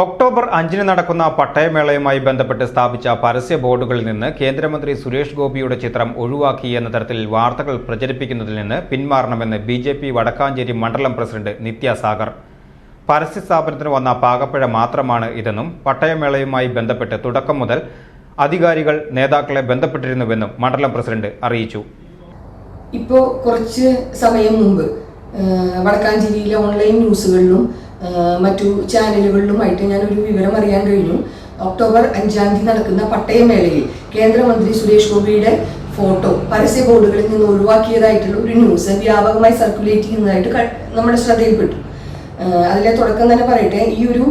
October അഞ്ചിന് നടക്കുന്ന പട്ടയമേളയുമായി ബന്ധപ്പെട്ട് സ്ഥാപിച്ച പരസ്യ ബോർഡുകളിൽ നിന്ന് കേന്ദ്രമന്ത്രി സുരേഷ് ഗോപിയുടെ ചിത്രം ഒഴിവാക്കി എന്ന തരത്തിൽ വാർത്തകൾ പ്രചരിപ്പിക്കുന്നതിൽ നിന്ന് പിന്മാറണമെന്ന് ബി ജെ പി വടക്കാഞ്ചേരി മണ്ഡലം പ്രസിഡന്റ് നിത്യ സാഗർ. പരസ്യ സ്ഥാപനത്തിന് വന്ന പാകപ്പിഴ മാത്രമാണ് ഇതെന്നും പട്ടയമേളയുമായി ബന്ധപ്പെട്ട് തുടക്കം മുതൽ അധികാരികൾ നേതാക്കളെ ബന്ധപ്പെട്ടിരുന്നുവെന്നും മണ്ഡലം പ്രസിഡന്റ് അറിയിച്ചു. ഇപ്പോൾ കുറച്ച് സമയം മുമ്പ് വടക്കാഞ്ചേരിയിലെ ഓൺലൈൻ ന്യൂസുകളിലും മറ്റു ചാനലുകളിലുമായിട്ട് ഞാൻ ഒരു വിവരം അറിയാൻ കഴിഞ്ഞു. ഒക്ടോബർ അഞ്ചാം തീയതി നടക്കുന്ന പട്ടയമേളയിൽ കേന്ദ്രമന്ത്രി സുരേഷ് ഗോപിയുടെ ഫോട്ടോ പരസ്യ ബോർഡുകളിൽ നിന്ന് ഒഴിവാക്കിയതായിട്ടുള്ള ഒരു ന്യൂസ് വ്യാപകമായി സർക്കുലേറ്റ് ചെയ്യുന്നതായിട്ട് നമ്മുടെ ശ്രദ്ധയിൽപ്പെട്ടു. അതിലെ തുടക്കം തന്നെ പറയട്ടെ. ഈ ഒരു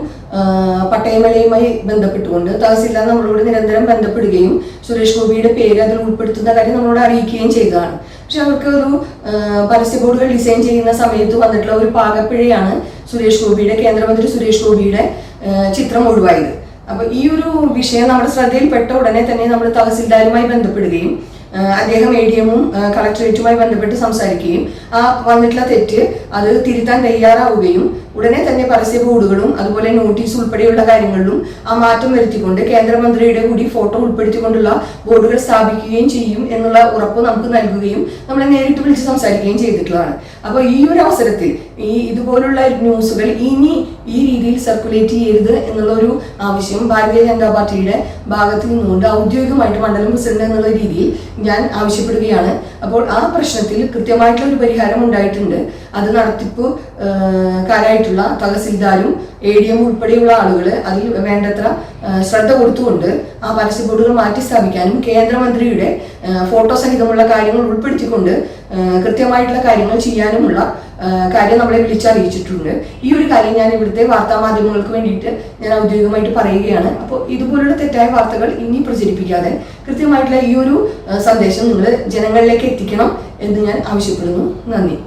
പട്ടയമേളയുമായി ബന്ധപ്പെട്ടുകൊണ്ട് തഹസിൽദാർ നമ്മളോട് നിരന്തരം ബന്ധപ്പെടുകയും സുരേഷ് ഗോപിയുടെ പേര് അതിൽ ഉൾപ്പെടുത്തുന്ന കാര്യം നമ്മളോട് അറിയിക്കുകയും ചെയ്തതാണ്. പക്ഷെ അവർക്ക് ഒരു പരസ്യ ബോർഡുകൾ ഡിസൈൻ ചെയ്യുന്ന സമയത്ത് വന്നിട്ടുള്ള ഒരു പാകപ്പിഴയാണ് സുരേഷ് ഗോപിയുടെ കേന്ദ്രമന്ത്രി സുരേഷ് ഗോപിയുടെ ചിത്രം ഒഴിവായത്. അപ്പൊ ഈ ഒരു വിഷയം നമ്മുടെ ശ്രദ്ധയിൽപ്പെട്ട ഉടനെ തന്നെ നമ്മൾ തഹസിൽദാരുമായി ബന്ധപ്പെടുകയും അദ്ദേഹം എ ഡി എമ്മും കളക്ടറേറ്റുമായി ബന്ധപ്പെട്ട് സംസാരിക്കുകയും ആ വന്നിട്ടുള്ള തെറ്റ് അത് തിരുത്താൻ തയ്യാറാവുകയും ഉടനെ തന്നെ പരസ്യ ബോർഡുകളും അതുപോലെ നോട്ടീസ് ഉൾപ്പെടെയുള്ള കാര്യങ്ങളിലും ആ മാറ്റം വരുത്തിക്കൊണ്ട് കേന്ദ്രമന്ത്രിയുടെ കൂടി ഫോട്ടോ ഉൾപ്പെടുത്തിക്കൊണ്ടുള്ള ബോർഡുകൾ സ്ഥാപിക്കുകയും ചെയ്യും എന്നുള്ള ഉറപ്പ് നമുക്ക് നൽകുകയും നമ്മളെ നേരിട്ട് വിളിച്ച് സംസാരിക്കുകയും ചെയ്തിട്ടുള്ളതാണ്. അപ്പോൾ ഈ ഒരു അവസരത്തിൽ ഈ ഇതുപോലുള്ള ന്യൂസുകൾ ഇനി ഈ രീതിയിൽ സർക്കുലേറ്റ് ചെയ്യരുത് എന്നുള്ള ഒരു ആവശ്യം ഭാരതീയ ജനതാ പാർട്ടിയുടെ ഭാഗത്ത് നിന്നുകൊണ്ട് ഔദ്യോഗികമായിട്ട് മണ്ഡലം പ്രസിഡന്റ് എന്നുള്ള രീതിയിൽ ഞാൻ ആവശ്യപ്പെടുകയാണ്. അപ്പോൾ ആ പ്രശ്നത്തിൽ കൃത്യമായിട്ടുള്ള ഒരു പരിഹാരം ഉണ്ടായിട്ടുണ്ട്. അത് നടത്തിപ്പ് കാരായിട്ടുള്ള തഹസിൽദാരും എ ഡി എം ഉൾപ്പെടെയുള്ള ആളുകൾ അതിൽ വേണ്ടത്ര ശ്രദ്ധ കൊടുത്തുകൊണ്ട് ആ പരസ്യ ബോർഡുകൾ മാറ്റി സ്ഥാപിക്കാനും കേന്ദ്രമന്ത്രിയുടെ ഫോട്ടോ സഹിതമുള്ള കാര്യങ്ങൾ ഉൾപ്പെടുത്തിക്കൊണ്ട് കൃത്യമായിട്ടുള്ള കാര്യങ്ങൾ ചെയ്യാനുമുള്ള കാര്യം നമ്മളെ വിളിച്ചറിയിച്ചിട്ടുണ്ട്. ഈ ഒരു കാര്യം ഞാൻ ഇവിടുത്തെ വാർത്താ മാധ്യമങ്ങൾക്ക് വേണ്ടിയിട്ട് ഞാൻ ഔദ്യോഗികമായിട്ട് പറയുകയാണ്. അപ്പോൾ ഇതുപോലുള്ള തെറ്റായ വാർത്തകൾ ഇനി പ്രചരിപ്പിക്കാതെ കൃത്യമായിട്ടുള്ള ഈ ഒരു സന്ദേശം നിങ്ങൾ ജനങ്ങളിലേക്ക് എത്തിക്കണം എന്ന് ഞാൻ ആവശ്യപ്പെടുന്നു. നന്ദി.